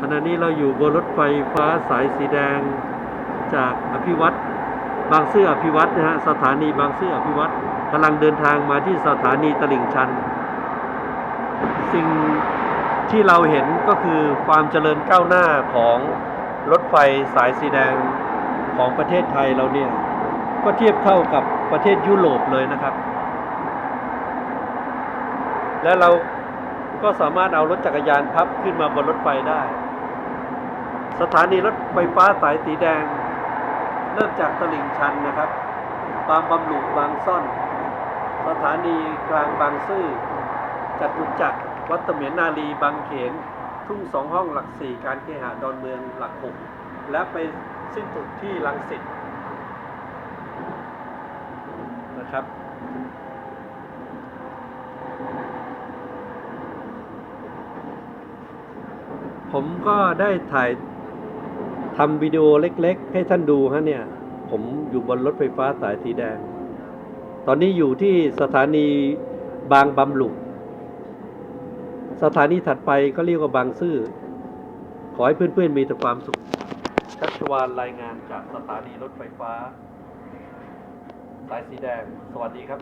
ขณะนี้เราอยู่บนรถไฟฟ้าสายสีแดงจากอภิวัตรบางซื่ออภิวัตรนะฮะสถานีบางซื่ออภิวัตรกำลังเดินทางมาที่สถานีตลิ่งชัน สิ่งที่เราเห็นก็คือความเจริญก้าวหน้าของรถไฟสายสีแดงของประเทศไทยเราเนี่ย ก็เทียบเท่ากับประเทศยุโรปเลยนะครับ และเราก็สามารถเอารถจักรยานพับขึ้นมาบนรถไฟได้ สถานีรถไฟฟ้าสายสีแดง เริ่มจากตลิ่งชันนะครับ บางบำรุงบางซ่อน สถานีกลางบางซื่อจตุจักรวัดเสมียนนาลีบางเขน ทุ่งสองห้องหลักสี่การเคหะดอนเมืองหลักหกและไปสิ้นสุดที่ลังสิตนะครับผมก็ได้ถ่าย ทำวิดีโอเล็กๆ ให้ท่านดูฮะเนี่ย ผมอยู่บนรถไฟฟ้าสายสีแดง ตอนนี้อยู่ที่สถานีบางบำรุงสถานีถัดไปก็เรียกว่าบางซื่อ ขอให้เพื่อนๆมีแต่ความสุข ชัชวานรายงานจากสถานีรถไฟฟ้า สายสีแดง สวัสดีครับ